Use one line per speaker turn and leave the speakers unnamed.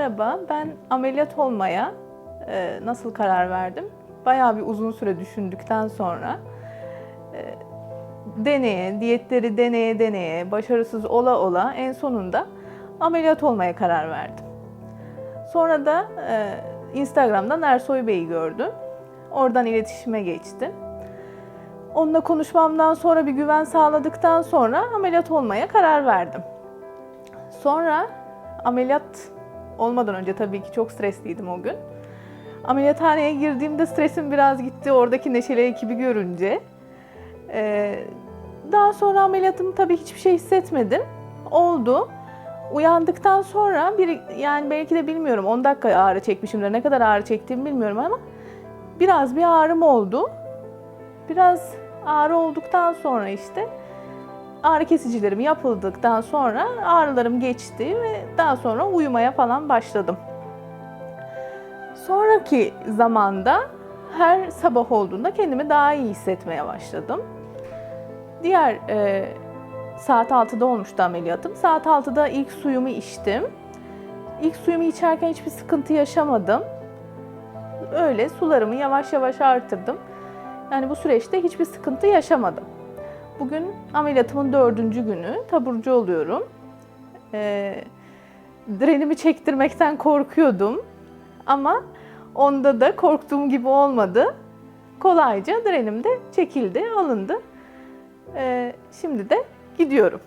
merhaba. Ben ameliyat olmaya e, nasıl karar verdim? Bayağı bir uzun süre düşündükten sonra e, deneye, diyetleri deneye deneye, başarısız ola ola en sonunda ameliyat olmaya karar verdim. Sonra da e, Instagram'dan Ersoy Bey'i gördüm. Oradan iletişime geçtim. Onunla konuşmamdan sonra bir güven sağladıktan sonra ameliyat olmaya karar verdim. Sonra ameliyat olmadan önce tabii ki çok stresliydim o gün. Ameliyathaneye girdiğimde stresim biraz gitti oradaki neşeli ekibi görünce. Ee, daha sonra ameliyatım tabii hiçbir şey hissetmedim. Oldu. Uyandıktan sonra bir yani belki de bilmiyorum 10 dakika ağrı çekmişimdir. Ne kadar ağrı çektiğimi bilmiyorum ama biraz bir ağrım oldu. Biraz ağrı olduktan sonra işte ağrı kesicilerim yapıldıktan sonra ağrılarım geçti ve daha sonra uyumaya falan başladım. Sonraki zamanda her sabah olduğunda kendimi daha iyi hissetmeye başladım. Diğer e, saat 6'da olmuştu ameliyatım. Saat 6'da ilk suyumu içtim. İlk suyumu içerken hiçbir sıkıntı yaşamadım. Öyle sularımı yavaş yavaş artırdım. Yani bu süreçte hiçbir sıkıntı yaşamadım. Bugün ameliyatımın dördüncü günü. Taburcu oluyorum. Ee, drenimi çektirmekten korkuyordum. Ama onda da korktuğum gibi olmadı. Kolayca drenim de çekildi, alındı. Ee, şimdi de gidiyorum.